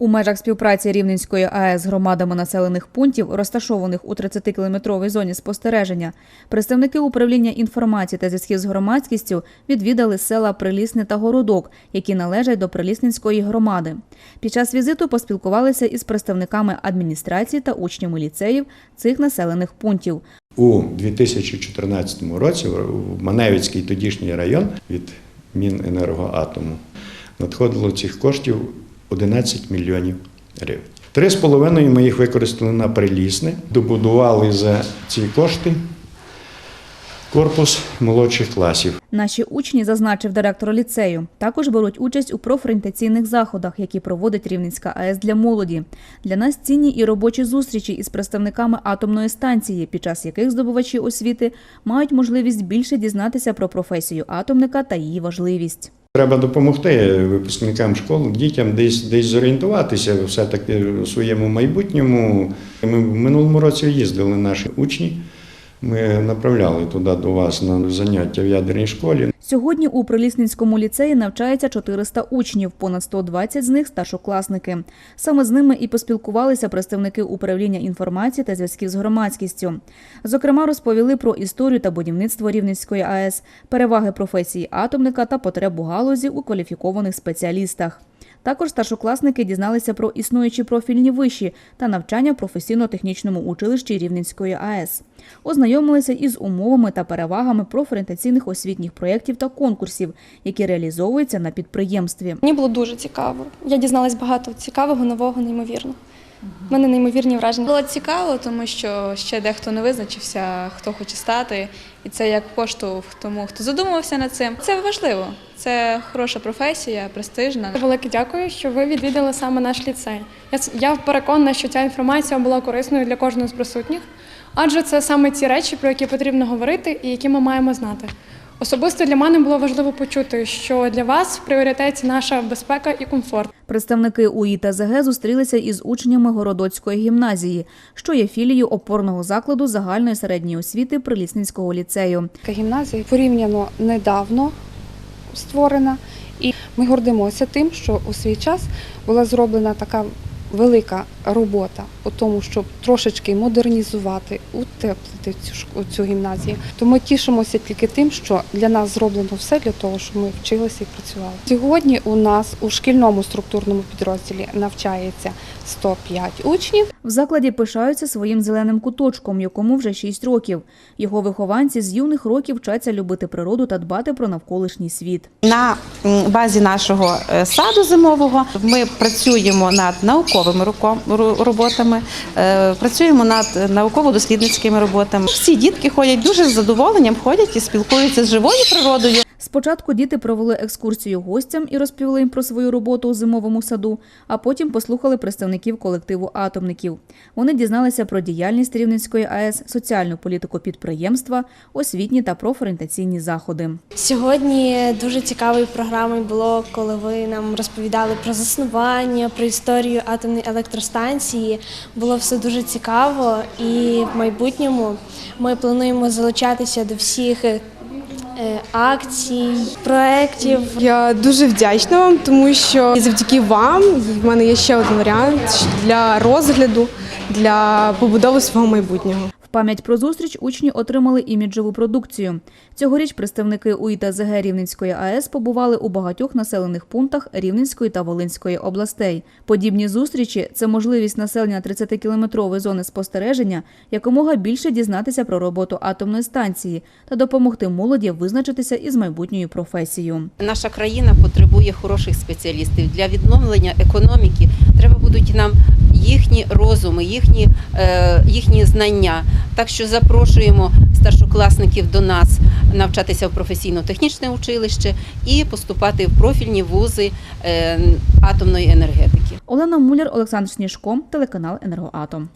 У межах співпраці Рівненської АЕС з громадами населених пунктів, розташованих у 30-кілометровій зоні спостереження, представники управління інформації та зв'язків з громадськістю відвідали села Прилісне та Городок, які належать до Прилісненської громади. Під час візиту поспілкувалися із представниками адміністрації та учнями ліцеїв цих населених пунктів. У 2014 році в Маневицький тодішній район від Міненергоатому надходило цих коштів 11 мільйонів гривень. Три з половиною ми їх використали на прилісне, добудували за ці кошти корпус молодших класів. Наші учні, зазначив директор ліцею, також беруть участь у профорієнтаційних заходах, які проводить Рівненська АЕС для молоді. Для нас цінні і робочі зустрічі із представниками атомної станції, під час яких здобувачі освіти мають можливість більше дізнатися про професію атомника та її важливість. Треба допомогти випускникам школ, дітям десь десь зорієнтуватися все-таки у своєму майбутньому. Ми в минулому році їздили наші учні. Ми направляли туди до вас на заняття в ядерній школі. Сьогодні у Прилісненському ліцеї навчається 400 учнів, понад 120 з них старшокласники. Саме з ними і поспілкувалися представники управління інформації та зв'язків з громадськістю. Зокрема, розповіли про історію та будівництво Рівненської АЕС, переваги професії атомника та потребу галузі у кваліфікованих спеціалістах. Також старшокласники дізналися про існуючі профільні виші та навчання в професійно-технічному училищі Рівненської АЕС. Ознайомилися із умовами та перевагами профорієнтаційних освітніх проєктів та конкурсів, які реалізовуються на підприємстві. Мені було дуже цікаво. Я дізналась багато цікавого, нового, неймовірно. У мене неймовірні враження. Було цікаво, тому що ще дехто не визначився, хто хоче стати, і це як поштовх тому, хто задумувався над цим. Це важливо. Це хороша професія, престижна. Велике дякую, що ви відвідали саме наш ліцей. Я, с- я переконана, що ця інформація була корисною для кожного з присутніх, адже це саме ті речі, про які потрібно говорити і які ми маємо знати. Особисто для мене було важливо почути, що для вас в пріоритеті наша безпека і комфорт. Представники УІ та ЗГ зустрілися із учнями Городоцької гімназії, що є філією опорного закладу загальної середньої освіти Прилісненського ліцею. Гімназія порівняно недавно створена, і ми гордимося тим, що у свій час була зроблена така велика робота у тому, щоб трошечки модернізувати, утеплити цю цю гімназію. То ми тішимося тільки тим, що для нас зроблено все для того, щоб ми вчилися і працювали. Сьогодні у нас у шкільному структурному підрозділі навчається 105 учнів. В закладі пишаються своїм зеленим куточком, якому вже 6 років. Його вихованці з юних років вчаться любити природу та дбати про навколишній світ. На базі нашого е, саду зимового ми працюємо над науковими роботами, е, працюємо над науково-дослідницькими роботами. Всі дітки ходять дуже з задоволенням, ходять і спілкуються з живою природою. Спочатку діти провели екскурсію гостям і розповіли їм про свою роботу у зимовому саду, а потім послухали представників колективу атомників. Вони дізналися про діяльність Рівненської АЕС, соціальну політику підприємства, освітні та профорієнтаційні заходи. Сьогодні дуже цікавою програмою було, коли ви нам розповідали про заснування, про історію атомної електростанції. Було все дуже цікаво, і в майбутньому ми плануємо залучатися до всіх акцій, проєктів. Я дуже вдячна вам, тому що завдяки вам в мене є ще один варіант для розгляду, для побудови свого майбутнього. Пам'ять про зустріч учні отримали іміджеву продукцію. Цьогоріч представники УІ Рівненської АЕС побували у багатьох населених пунктах Рівненської та Волинської областей. Подібні зустрічі це можливість населення 30-кілометрової зони спостереження якомога більше дізнатися про роботу атомної станції та допомогти молоді визначитися із майбутньою професією. Наша країна потребує хороших спеціалістів для відновлення економіки. Треба будуть нам їхні розуми, їхні, е, їхні знання. Так що запрошуємо старшокласників до нас навчатися в професійно-технічне училище і поступати в профільні вузи е, атомної енергетики. Олена Муляр, Олександр Сніжко, телеканал Енергоатом.